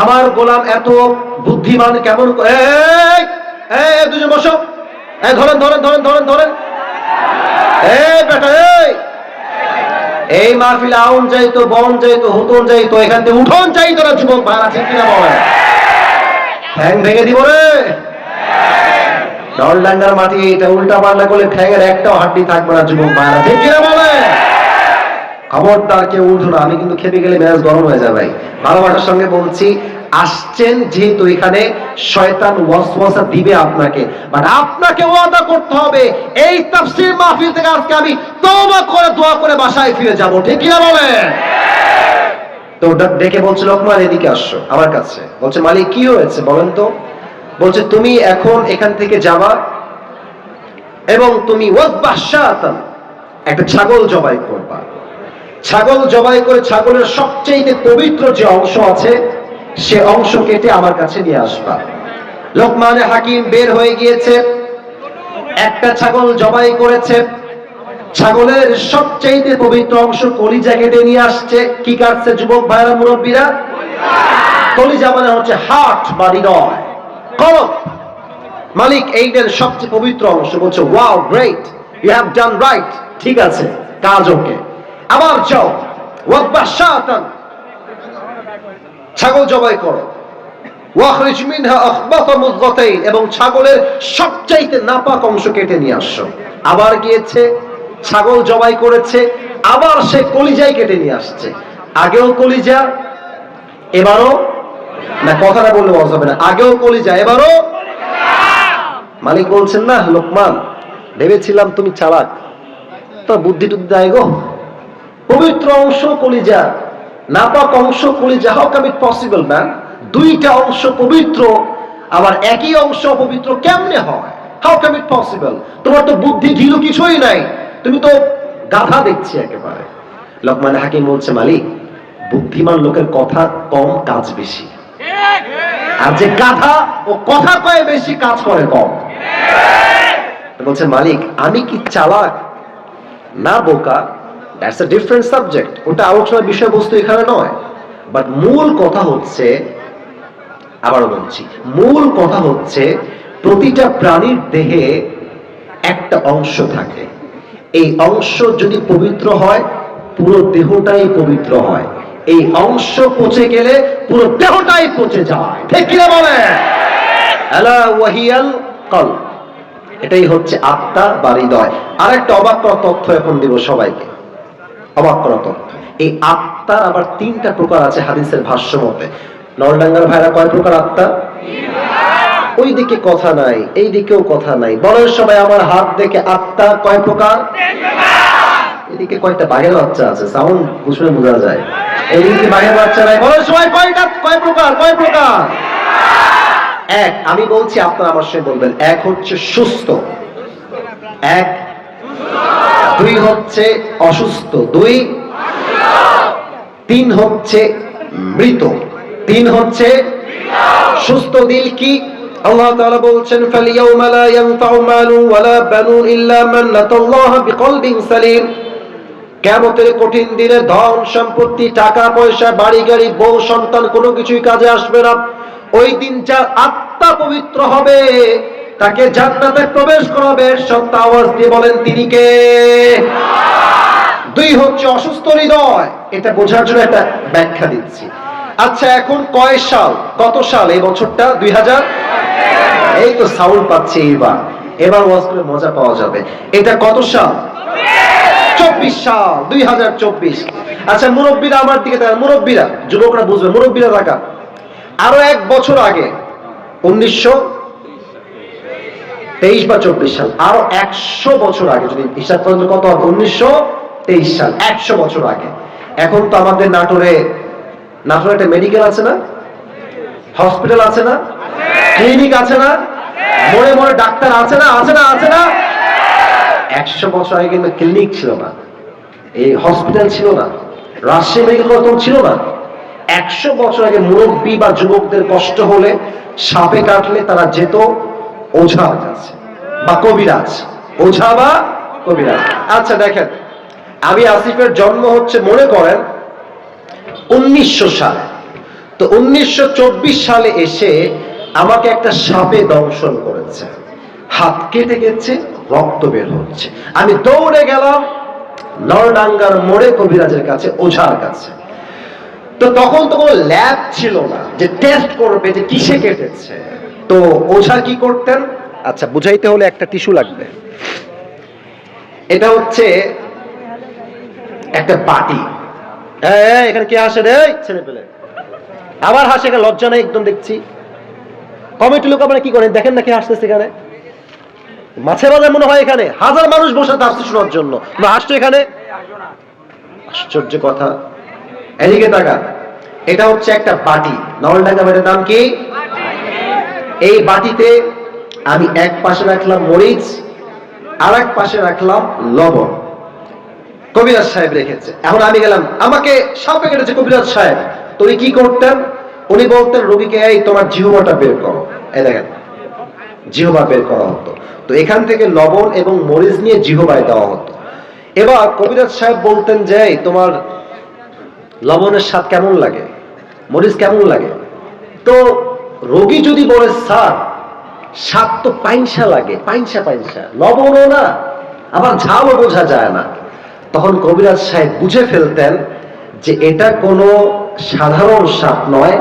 আমার গোলাম এত বুদ্ধিমান কেমন দুজন বসো। ধরেন ধরেন ধরেন ধরেন ধরেন। এই। মাহফিলে আউন যাইতো বন যাইতো, হুতন যাইতো, এখান থেকে উঠোন চাইতো না যুবক ভাড়া ঠিক কিনা বলেন? ঠ্যাং ভেঙে দিব রে। ডলডাঙ্গার মাটি এটা উল্টা পাল্টা করলে ঠ্যাঙের একটাও হাড্ডি থাকবে না যুবক ভাড়া ঠিক কিনা বলেন? খবরদার কেউ উঠো না, আমি কিন্তু খেপে গেলে মেজাজ গরম হয়ে যাবে ভালোবাসার সঙ্গে বলছি, আসছেন যেহেতু এখানে শয়তান ওয়াসওয়াসা দিবে আপনাকে বাট আপনাকে ওয়াদা করতে হবে। এই তাফসীর মাহফিল থেকে আজকে আমি তওবা করে, দোয়া করে বাসায় ফিরে যাব, ঠিক না বলেন? তো ডেকে বলছে লোকমান এদিকে আসো আমার কাছে। বলছে, মালিক, কি হয়েছে বলেন তো? বলছে, তুমি এখন এখান থেকে যাবা এবং তুমি ওয়াজবাহ একটা ছাগল জবাই করবা। ছাগল জবাই করে ছাগলের সবচেয়ে পবিত্র যে অংশ আছে, সে অংশ কেটে আমার কাছে নিয়ে আসবা। লোকমানে হাকিম বের হয়ে গিয়েছে, একটা ছাগল জবাই করেছে। ছাগলের সবচেয়ে পবিত্র অংশ কলিজা কেটে নিয়ে আসছে। কি কাটছে যুবক ভাইরা মুরব্বীরা? কলিজা মানে হচ্ছে হার্ট বা হৃদয় মালিক, এইটার সবচেয়ে পবিত্র অংশ। বলছে wow great you have done right ঠিক আছে, কাজ ওকে। আবার যাও। ছাগল জবাই করো। এবং ছাগলের সবচাইতে নাপাক অংশ কেটে নিয়ে আসো। আবার গিয়েছে, ছাগল জবাই করেছে, আবার সে কলিজাই কেটে নিয়ে আসছে। আগেও কলিজা, এবারও না, কথাটা বললে বলা যাবে না। আগেও কলিজা, এবারও মালিক বলছেন না লোকমান, ভেবেছিলাম তুমি চালাক। তো বুদ্ধি টুদ্ধি দেয় গো। পবিত্র অংশ কলিজা নাপাক অংশ কলিজা how come it possible man দুইটা অংশ পবিত্র আবার একই অংশ পবিত্র কেমনে হয়? হাউ কাম ইট পসিবল তোমার তো বুদ্ধি ঢিলু কিছুই নাই। তুমি তো গাধা দেখছি একেবারে। লোকমান হাকিম বলছে মালিক বুদ্ধিমান লোকের কথা কম কাজ বেশি। আর যে গাধা ও কথা কয়ে বেশি কাজ করে কম। বলছে মালিক আমি কি চালাক? না বোকা দ্যাটস এ ডিফারেন্ট সাবজেক্ট ওটা আলোচনার বিষয়বস্তু এখানে নয়। বাট মূল কথা হচ্ছে, আবারও বলছি, মূল কথা হচ্ছে প্রতিটা প্রাণীর দেহে একটা অংশ থাকে। এই অংশ যদি পবিত্র হয়, পুরো দেহটাই পবিত্র হয়। এই অংশ পচে গেলে পুরো দেহটাই পচে যায়। ঠিক বলে ওয়াহিয়াল কলব। এটাই হচ্ছে আত্মা বা হৃদয় আর একটা অবাক তথ্য এখন দিব সবাইকে। অবাক করা তথ্য। এই আত্মার আবার তিনটা প্রকার আছে হাদিসের ভাষ্য মতে। নরডাঙ্গার ভাইরা কয় প্রকার আত্মা? ওই দিকে কথা নাই এই দিকেও কথা নাই। বলেন সবাই আমার হাত দেখে আত্মা কয় প্রকার? এদিকে কয়টা বাঘের বাচ্চা আছে? সাউন্ড শুনে বোঝা যায়। এইদিকে বাঘের বাচ্চা নাই। বলেন সবাই কয়টা কয় প্রকার কয় প্রকার? এক আমি বলছি আপনারা আমার সঙ্গে বলবেন। এক হচ্ছে সুস্থ। এক দুই হচ্ছে অসুস্থ, দুই তিন হচ্ছে মৃত, তিন হচ্ছে সুস্থ দিল কি? আল্লাহ তাআলা বলছেন ফালিয়াউমা লা ইয়ানফাউ ওয়ালা বানুন ইল্লা মান বিকলবিন সালিম। কঠিন দিনে ধন সম্পত্তি, টাকা পয়সা, বাড়ি গাড়ি, বউ সন্তান কোনো কিছুই কাজে আসবে না। ওই দিন যার আত্মা পবিত্র হবে। তাকে জান্নাতে প্রবেশ করাবে, সত্য আওয়াজ দিয়ে বলেন, তিনি কে? দুই হচ্ছে অসুস্থ হৃদয়। এটা বোঝার জন্য একটা ব্যাখ্যা দিচ্ছি। আচ্ছা এখন কয় সাল? কত সাল এই বছরটা? দুই হাজার? এই তো সাউন্ড পাচ্ছি এবার এবার ওয়াজ করে মজা পাওয়া যাবে। এটা কত সাল? চব্বিশ সাল, দুই হাজার চব্বিশ। আচ্ছা মুরব্বীরা আমার দিকে তাকান। মুরব্বীরা, যুবকরা বুঝবে, মুরব্বীরা থাকা আরও এক বছর আগে, উনিশশো তেইশ বা চব্বিশ সাল। আরও একশো বছর আগে, যদি হিসাব করেন কত হবে? উনিশশো তেইশ সাল, একশো বছর আগে। এখন তো আমাদের নাটোরে নাটোরে একটা মেডিকেল আছে না? হসপিটাল আছে না? ক্লিনিক আছে না? মনে মনে ডাক্তার আছে না? আছে না? আছে না? একশো বছর আগে কিন্তু ক্লিনিক ছিল না। এই হসপিটাল ছিল না। রাজশাহী মেডিকেল কলেজ ছিল না। একশো বছর আগে মুরব্বী বা যুবকদের কষ্ট হলে সাপে কাটলে তারা যেত। ওঝা বা কবিরাজ। ওঝা বা কবিরাজ। আচ্ছা দেখেন আমি আসিফের জন্ম হচ্ছে, মনে করেন, উনিশশো সালে। তো উনিশশো সালে এসে আমাকে একটা সাপে দংশন করেছে। হাত কেটে গেছে, রক্ত বের হচ্ছে। আমি দৌড়ে গেলাম, নরডাঙ্গার মোড়ে কবিরাজের কাছে, ওঝার কাছে। তো তখন তো কোনো ল্যাব ছিল না যে টেস্ট করবে যে কিসে কেটেছে। তো ওঝা কি করতেন? আচ্ছা বুঝাইতে হলে একটা টিস্যু লাগবে। এটা হচ্ছে একটা বাটি। এই, এখানে কে হাসে রে? ছেলে পেলে। আবার হাসে এখানে লজ্জা নেই একদম দেখছি। কমিটি লোক আপনারা কি করেন? দেখেন না কে হাসতেছে এখানে? মাছে বাজার মনে হয় এখানে। হাজার মানুষ বসে আসছে শোনার জন্য। হাসছো এখানে? আশ্চর্য কথা। এদিকে তাকা এটা হচ্ছে একটা বাটি। নলডাঙ্গা বাটির দাম কি? এই বাটিতে আমি এক পাশে রাখলাম মরিচ আর এক পাশে রাখলাম লবণ। কবিরাজ সাহেব রেখেছে। এখন আমি গেলাম, আমাকে সাপে কেটেছে কবিরাজ সাহেব। উনি কি করতেন? উনি বলতেন রোগীকে এই, তোমার জিহবাটা বের করো। এই দেখেন, জিহবা বের করা হতো। তো এখান থেকে লবণ এবং মরিচ নিয়ে জিহবায় দেওয়া হতো। এবার কবিরাজ সাহেব বলতেন যে তোমার লবণের স্বাদ কেমন লাগে? মরিচ কেমন লাগে? তো রোগী যদি বলে, স্যার, স্বাদ তো পাইনসা লাগে, পাইনসা পাইনসা, লবণও না, আবার ঝালও বোঝা যায় না। তখন কবিরাজ সাহেব বুঝে ফেলতেন যে এটা কোনো সাধারণ সাপ নয়